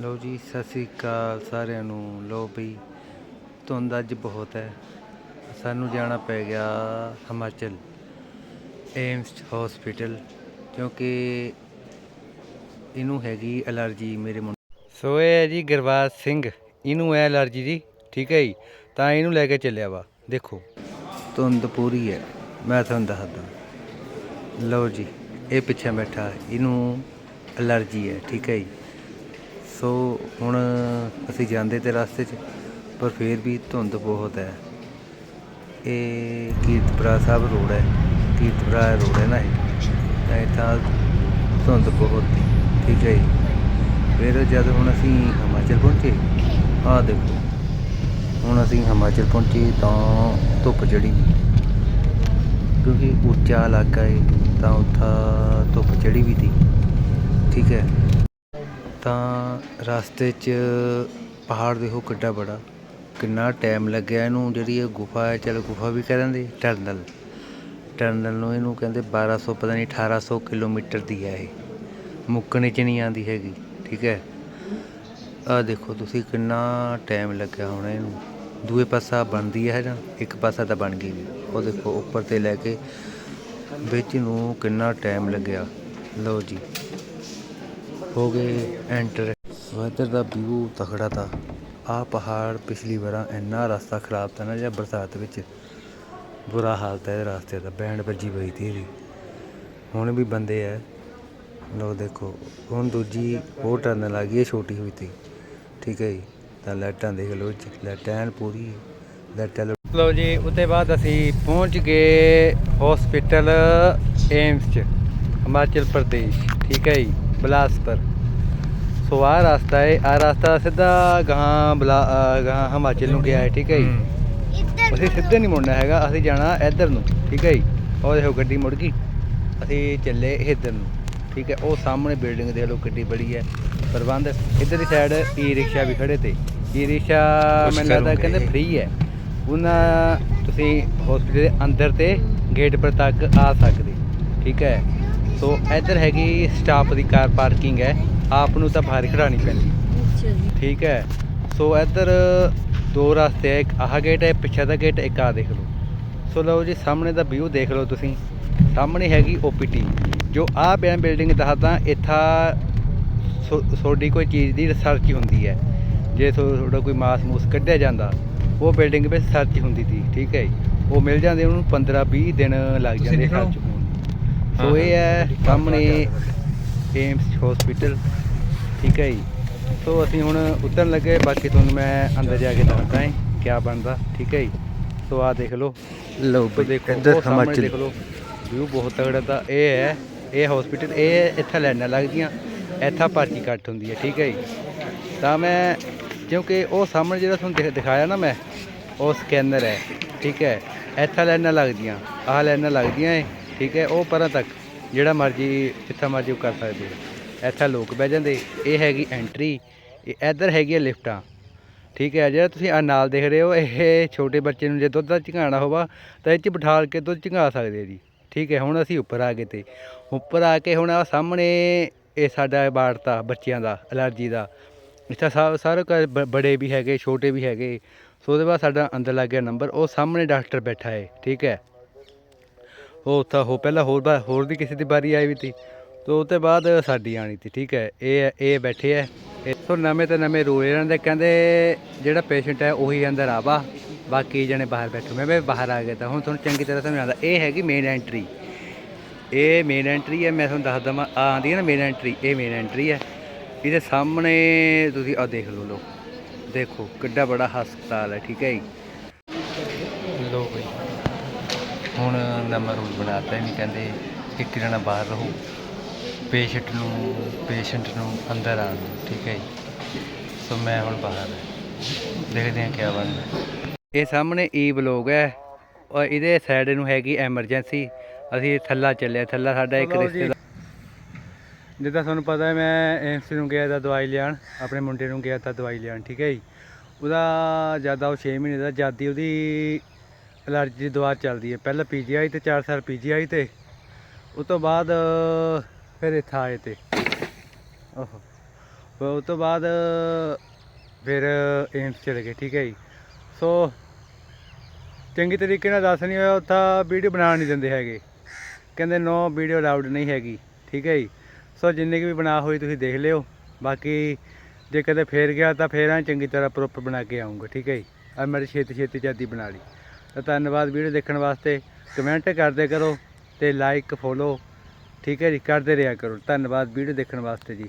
ਲਓ ਜੀ, ਸਤਿ ਸ੍ਰੀ ਅਕਾਲ ਸਾਰਿਆਂ ਨੂੰ। ਲਓ ਬਈ, ਧੁੰਦ ਅੱਜ ਬਹੁਤ ਹੈ। ਸਾਨੂੰ ਜਾਣਾ ਪੈ ਗਿਆ ਹਿਮਾਚਲ ਏਮਸ ਹਸਪੀਟਲ ਕਿਉਂਕਿ ਇਹਨੂੰ ਹੈਗੀ ਐਲਰਜੀ ਮੇਰੇ ਮੁੰਡੇ ਸੋ ਇਹ ਹੈ ਜੀ ਗੁਰਬਾਜ ਸਿੰਘ। ਇਹਨੂੰ ਹੈ ਐਲਰਜੀ ਜੀ, ਠੀਕ ਹੈ ਜੀ? ਤਾਂ ਇਹਨੂੰ ਲੈ ਕੇ ਚੱਲਿਆ ਵਾ। ਦੇਖੋ, ਧੁੰਦ ਪੂਰੀ ਹੈ। ਮੈਂ ਤੁਹਾਨੂੰ ਦੱਸਦਾ। ਲਓ ਜੀ, ਇਹ ਪਿੱਛੇ ਬੈਠਾ। ਇਹਨੂੰ ਐਲਰਜੀ ਹੈ, ਠੀਕ ਹੈ ਜੀ? ਸੋ ਹੁਣ ਅਸੀਂ ਜਾਂਦੇ ਤੇ ਰਸਤੇ 'ਚ, ਪਰ ਫਿਰ ਵੀ ਧੁੰਦ ਬਹੁਤ ਹੈ। ਇਹ ਕੀਰਤਪੁਰਾ ਸਾਹਿਬ ਰੋਡ ਹੈ। ਕੀਰਤਪੁਰਾ ਰੋਡ ਹੈ ਨਾ ਇਹ? ਤਾਂ ਇੱਥਾਂ ਧੁੰਦ ਬਹੁਤ ਸੀ। ਠੀਕ ਹੈ ਜੀ। ਫਿਰ ਜਦ ਹੁਣ ਅਸੀਂ ਹਿਮਾਚਲ ਪਹੁੰਚੇ, ਆਹ ਦੇਖੋ। ਹੁਣ ਅਸੀਂ ਹਿਮਾਚਲ ਪਹੁੰਚੇ ਤਾਂ ਧੁੱਪ ਚੜੀ ਕਿਉਂਕਿ ਉੱਚਾ ਇਲਾਕਾ ਹੈ ਤਾਂ ਉੱਥਾ ਧੁੱਪ ਚੜੀ ਵੀ ਤੀ ਠੀਕ ਹੈ। ਤਾਂ ਰਸਤੇ 'ਚ ਪਹਾੜ ਦੇਖੋ ਕਿੱਡਾ ਬੜਾ। ਕਿੰਨਾ ਟਾਈਮ ਲੱਗਿਆ ਇਹਨੂੰ, ਜਿਹੜੀ ਇਹ ਗੁਫਾ ਹੈ, ਚਲ ਗੁਫਾ ਵੀ ਕਹਿ ਦਿੰਦੇ, ਟਰਨਲ। ਟਰਨਲ ਨੂੰ ਇਹਨੂੰ ਕਹਿੰਦੇ 1200 ਪਤਾ ਨਹੀਂ 1800 ਕਿਲੋਮੀਟਰ ਦੀ ਹੈ ਇਹ। ਮੁੱਕਣੇ 'ਚ ਨਹੀਂ ਆਂਦੀ ਹੈਗੀ, ਠੀਕ ਹੈ। ਆ ਦੇਖੋ ਤੁਸੀਂ ਕਿੰਨਾ ਟਾਈਮ ਲੱਗਿਆ ਹੋਣਾ ਇਹਨੂੰ। ਦੂਏ ਪਾਸਾ ਬਣਦੀ ਹੈ ਨਾ, ਇੱਕ ਪਾਸਾ ਤਾਂ ਬਣ ਗਈ। ਵੀ ਉਹ ਦੇਖੋ ਉੱਪਰ ਤੇ ਲੈ ਕੇ ਵਿੱਚ ਨੂੰ ਕਿੰਨਾ ਟਾਈਮ ਲੱਗਿਆ। ਲਓ ਜੀ। ਹੋ ਗਏ ਐਂਟਰ ਵੈਦਰ ਦਾ ਵਿਊ ਤਖੜਾ ਤਾ। ਆ ਪਹਾੜ ਪਿਛਲੀ ਵਾਰਾਂ ਇੰਨਾ ਰਸਤਾ ਖਰਾਬ ਤਾ ਨਾ ਜਾਂ ਬਰਸਾਤ ਵਿੱਚ। ਬੁਰਾ ਹਾਲਤ ਹੈ ਰਸਤੇ ਦਾ, ਬੈਂਡ ਵੱਜੀ ਪਈ ਤੀ ਇਹਦੀ ਹੁਣ ਵੀ ਬੰਦੇ ਐ। ਲੋ ਦੇਖੋ, ਹੁਣ ਦੂਜੀ ਹੋਰ ਟਰਨਲ ਆ ਗਈ ਹੈ ਛੋਟੀ ਹੋਈ ਤੀ। ਠੀਕ ਹੈ ਜੀ, ਤਾਂ ਲਾਈਟਾਂ ਦੇਖ ਲਓ ਜੀ ਲਾਈਟਾਂ ਐਨ ਪੂਰੀ ਲਾਈਟਾਂ ਲਓ ਜੀ ਉਤੇ ਬਾਅਦ ਅਸੀਂ ਪਹੁੰਚ ਗਏ ਹਸਪੀਟਲ ਏਮਸ ਚ, ਹਿਮਾਚਲ ਪ੍ਰਦੇਸ਼। ਠੀਕ ਹੈ ਜੀ। ਬਿਲਾਸਪੁਰ। ਸੋ ਆਹ ਰਸਤਾ ਹੈ ਆਹ ਰਸਤਾ ਸਿੱਧਾ ਗਾਂ ਗਾਂ ਹਿਮਾਚਲ ਨੂੰ ਗਿਆ ਹੈ ਠੀਕ ਹੈ ਜੀ? ਅਸੀਂ ਸਿੱਧੇ ਨਹੀਂ ਮੁੜਨਾ ਹੈਗਾ ਅਸੀਂ ਜਾਣਾ ਇੱਧਰ ਨੂੰ ਠੀਕ ਹੈ ਜੀ? ਉਹ ਦੇਖੋ ਗੱਡੀ ਮੁੜ ਗਈ। ਅਸੀਂ ਚੱਲੇ ਇੱਧਰ ਨੂੰ ਠੀਕ ਹੈ? ਉਹ ਸਾਹਮਣੇ ਬਿਲਡਿੰਗ ਦੇਖ ਲਓ ਕਿੱਡੀ ਬੜੀ ਹੈ। ਪ੍ਰਬੰਧ ਇੱਧਰ ਦੀ ਸਾਈਡ ਈ ਰਿਕਸ਼ਾ ਵੀ ਖੜੇ ਤੇ। ਈ ਰਿਕਸ਼ਾ ਮੈਨੂੰ ਲੱਗਦਾ ਕਹਿੰਦੇ। ਫ੍ਰੀ ਹੈ। ਉਹਨਾਂ ਤੁਸੀਂ ਹਸਪੀਟਲ ਦੇ ਅੰਦਰ ਤੇ ਗੇਟ ਪਰ ਤੱਕ ਆ ਸਕਦੇ ਠੀਕ ਹੈ? ਸੋ ਇੱਧਰ ਹੈਗੀ ਸਟਾਫ ਦੀ ਕਾਰ ਪਾਰਕਿੰਗ ਹੈ। ਆਪ ਨੂੰ ਤਾਂ ਬਾਹਰ ਖੜਾਣੀ ਪੈਂਦੀ ਠੀਕ ਹੈ। ਸੋ ਇੱਧਰ ਦੋ ਰਸਤੇ ਹੈ ਇੱਕ ਆਹ ਗੇਟ ਹੈ ਪਿੱਛੇ ਦਾ ਗੇਟ ਇੱਕ ਆ ਦੇਖ ਲਓ। ਸੋ ਲਓ ਜੀ ਸਾਹਮਣੇ ਦਾ ਵਿਊ ਦੇਖ ਲਓ ਤੁਸੀਂ। ਸਾਹਮਣੇ ਹੈਗੀ ਓਪੀਟੀ ਜੋ ਆਹ ਬਿਆਨ ਬਿਲਡਿੰਗ ਦੱਸਦਾ ਇੱਥਾ ਸੋ- ਤੁਹਾਡੀ ਕੋਈ ਚੀਜ਼ ਦੀ ਰਿਸਰਚ ਹੁੰਦੀ ਹੈ। ਜੇ ਤੁਹਾਡਾ ਕੋਈ ਮਾਸ ਮੂਸ ਕੱਢਿਆ ਜਾਂਦਾ ਉਹ ਬਿਲਡਿੰਗ ਵਿੱਚ ਸਰਚ ਹੁੰਦੀ ਸੀ। ਠੀਕ ਹੈ ਜੀ। ਉਹ ਮਿਲ ਜਾਂਦੇ ਉਹਨੂੰ 15 20 ਦਿਨ ਲੱਗ ਜਾਂਦੇ। ਸਰਚ। ਸੋ ਇਹ ਹਾਂ। ਸਾਹਮਣੇ ਏਮਸ ਹਸਪੀਟਲ ਠੀਕ ਹੈ ਜੀ। ਸੋ ਅਸੀਂ ਹੁਣ ਉਤਰਨ ਲੱਗੇ ਬਾਕੀ ਤੁਹਾਨੂੰ ਮੈਂ ਅੰਦਰ ਜਾ ਕੇ ਦੱਸਦਾ ਹਾਂ ਕੀ ਬਣਦਾ। ਠੀਕ ਹੈ ਜੀ। ਸੋ ਆਹ ਦੇਖ ਲਓ। ਲਓ ਦੇਖੋ ਉਹ ਸਾਹਮਣੇ ਦੇਖ ਲਓ। ਵਿਊ ਬਹੁਤ ਤਗੜਾ ਤਾਂ ਇਹ ਹੈ ਇਹ ਹਸਪੀਟਲ ਇਹ ਇੱਥੇ ਲਾਈਨਾਂ ਲੱਗਦੀਆਂ ਇੱਥਾ ਪਰਚੀ ਕੱਟ ਹੁੰਦੀ ਹੈ। ਠੀਕ ਹੈ ਜੀ। ਤਾਂ ਮੈਂ ਕਿਉਂਕਿ ਉਹ ਸਾਹਮਣੇ ਜਿਹੜਾ ਤੁਹਾਨੂੰ ਦਿਖ- ਦਿਖਾਇਆ ਨਾ ਮੈਂ ਉਹ ਸਕੈਨਰ ਹੈ। ਠੀਕ ਹੈ। ਇੱਥੇ ਲਾਈਨਾਂ ਲੱਗਦੀਆਂ ਆਹ ਲਾਈਨਾਂ ਲੱਗਦੀਆਂ ਹੈ। ਠੀਕ ਹੈ, ਉਹ ਪਰਾਂ ਤੱਕ ਜਿਹੜਾ ਮਰਜ਼ੀ, ਜਿੱਥੇ ਮਰਜ਼ੀ ਉਹ ਕਰ ਸਕਦੇ ਹੋ। ਇੱਥੇ ਲੋਕ ਬਹਿ ਜਾਂਦੇ, ਇਹ ਹੈਗੀ ਐਂਟਰੀ ਇਹ ਇੱਧਰ ਹੈਗੀਆਂ ਲਿਫਟਾਂ। ਠੀਕ ਹੈ, ਜਿਹੜਾ ਤੁਸੀਂ ਆ ਨਾਲ ਦੇਖ ਰਹੇ ਹੋ, ਇਹ ਛੋਟੇ ਬੱਚੇ ਨੂੰ ਜੇ ਦੁੱਧ ਦਾ ਝੰਗਾਣਾ ਹੋਵਾ, ਤਾਂ ਇਹ 'ਚ ਬਿਠਾਲ ਕੇ ਦੁੱਧ ਝੰਗਾ ਸਕਦੇ ਜੀ। ਠੀਕ ਹੈ, ਹੁਣ ਅਸੀਂ ਉੱਪਰ ਆ ਗਏ ਤੇ। ਉੱਪਰ ਆ ਕੇ ਹੁਣ ਆ ਸਾਹਮਣੇ ਇਹ ਸਾਡਾ ਬਾੜਤਾ ਬੱਚਿਆਂ ਦਾ, ਐਲਰਜੀ ਦਾ। ਇੱਥੇ ਸਾ- ਸਾਰੇ ਘਰ ਬ- ਬੜੇ ਵੀ ਹੈਗੇ, ਛੋਟੇ ਵੀ ਹੈਗੇ। ਸੋ ਉਹਦੇ ਬਾਅਦ ਸਾਡਾ ਅੰਦਰ ਲੱਗ ਗਿਆ ਨੰਬਰ, ਉਹ ਸਾਹਮਣੇ ਡਾਕਟਰ ਬੈਠਾ ਹੈ। ਠੀਕ ਹੈ ਉਹ ਤਾਂ ਹੋ ਪਹਿਲਾਂ ਹੋਰ ਬਾ- ਹੋਰ ਦੀ ਕਿਸੇ ਦੀ ਵਾਰੀ ਆਈ ਵੀ ਤੀ। ਤੋ ਉਹ ਤੋਂ ਬਾਅਦ ਸਾਡੀ ਆਣੀ ਤੀ, ਠੀਕ ਹੈ। ਇਹ ਇਹ ਬੈਠੇ ਹੈ ਇਥੋਂ ਨਵੇਂ ਤੇ ਨਵੇਂ ਰੋਏ ਰਹਿੰਦੇ, ਕਹਿੰਦੇ ਜਿਹੜਾ ਪੇਸ਼ੈਂਟ ਹੈ ਉਹੀ ਅੰਦਰ ਆਵਾ ਬਾਕੀ ਜਣੇ ਬਾਹਰ ਬੈਠੋ, ਮੈਂ ਵੀ ਬਾਹਰ ਆ ਗਿਆ ਤਾਂ। ਹੁਣ ਤੁਹਾਨੂੰ ਚੰਗੀ ਤਰ੍ਹਾਂ ਸਮਝ ਆਉਂਦਾ ਇਹ ਹੈਗੀ ਮੇਨ ਐਂਟਰੀ ਇਹ ਮੇਨ ਐਂਟਰੀ ਹੈ ਮੈਂ ਤੁਹਾਨੂੰ ਦੱਸ ਦਵਾਂ। ਆ ਆਉਂਦੀ ਹੈ ਨਾ ਮੇਨ ਐਂਟਰੀ ਇਹ ਮੇਨ ਐਂਟਰੀ ਹੈ ਇਹਦੇ ਸਾਹਮਣੇ ਤੁਸੀਂ ਆ ਦੇਖ ਲਓ ਲੋ ਦੇਖੋ, ਕਿੱਡਾ ਬੜਾ ਹਸਪਤਾਲ ਹੈ ਠੀਕ ਹੈ ਜੀ। ਲੋ ਬਈ। ਹੁਣ ਨਵਾਂ ਰੂਲ ਬਣਾਤਾ ਨਹੀਂ ਕਹਿੰਦੇ ਇੱਕ ਜਣਾ ਬਾਹਰ ਰਹੂ ਪੇਸ਼ੈਂਟ ਨੂੰ ਪੇਸ਼ੈਂਟ ਨੂੰ ਅੰਦਰ ਆਉਣ ਦਿਓ, ਠੀਕ ਹੈ ਜੀ? ਸੋ ਮੈਂ ਹੁਣ ਬਾਹਰ ਹਾਂ। ਦੇਖਦੇ ਹਾਂ ਕੀ ਬਣਦਾ। ਇਹ ਸਾਹਮਣੇ ਈ ਬਲੋਗ ਹੈ ਔਰ ਇਹਦੇ ਸਾਈਡ ਨੂੰ ਹੈਗੀ ਐਮਰਜੈਂਸੀ ਅਸੀਂ ਥੱਲਾ ਚੱਲਿਆ ਥੱਲਾ ਸਾਡਾ ਇੱਕ ਰਿਸ਼ਤੇਦਾਰ ਜਿੱਦਾਂ ਤੁਹਾਨੂੰ ਪਤਾ ਹੈ ਮੈਂ ਏਮਸ ਨੂੰ ਗਿਆ ਤਾਂ ਦਵਾਈ ਲੈਣ ਆਪਣੇ ਮੁੰਡੇ ਨੂੰ ਗਿਆ ਤਾਂ ਦਵਾਈ ਲੈਣ ਠੀਕ ਹੈ ਜੀ? ਉਹਦਾ ਜ਼ਿਆਦਾ ਉਹ 6 ਮਹੀਨੇ ਦਾ ਜਿਆਦੀ ਉਹਦੀ ਐਲਰਜੀ ਦੀ ਦਵਾ ਚੱਲਦੀ ਹੈ। ਪਹਿਲਾਂ ਪੀਜੀਆਈ ਤੇ 4 ਸਾਲ ਪੀਜੀਆਈ ਤੇ, ਉਸ ਤੋਂ ਬਾਅਦ ਫਿਰ ਇੱਥੇ ਆਏ ਤੇ। ਓਹੋ। ਫਿਰ ਉਸ ਤੋਂ ਬਾਅਦ, ਫਿਰ ਏਮਸ ਚਲੇ ਗਏ, ਠੀਕ ਹੈ ਜੀ। ਸੋ, ਚੰਗੀ ਤਰੀਕੇ ਨਾਲ ਦੱਸ ਨਹੀਂ ਹੋਇਆ, ਉੱਥਾ ਵੀਡੀਓ ਬਣਾ ਨਹੀਂ ਦਿੰਦੇ ਹੈਗੇ। ਕਹਿੰਦੇ ਨੋ ਵੀਡੀਓ ਅਲਾਉਡ ਨਹੀਂ ਹੈਗੀ। ਠੀਕ ਹੈ ਜੀ। ਸੋ, ਜਿੰਨੀ ਕੁ ਵੀ ਬਣਾ ਹੋਈ ਤੁਸੀਂ ਦੇਖ ਲਿਓ। ਬਾਕੀ, ਜੇ ਕਦੇ ਫੇਰ ਗਿਆ ਤਾਂ ਫੇਰ ਐਂ ਚੰਗੀ ਤਰ੍ਹਾਂ ਪ੍ਰੋਪਰ ਬਣਾ ਕੇ ਆਉਂਗਾ ਠੀਕ ਹੈ ਜੀ। ਆ ਮੇਰੇ ਛੇਤੀ ਛੇਤੀ ਚਾਦੀ ਬਣਾ ਲਈ। ਤਾਂ ਧੰਨਵਾਦ ਵੀਡੀਓ ਦੇਖਣ ਵਾਸਤੇ। ਕਮੈਂਟ ਕਰਦੇ ਕਰੋ ਤੇ ਲਾਈਕ ਫੋਲੋ ਠੀਕ ਹੈ ਜੀ, ਕਰਦੇ ਰਿਹਾ ਕਰੋ। ਧੰਨਵਾਦ ਵੀਡੀਓ ਦੇਖਣ ਵਾਸਤੇ ਜੀ।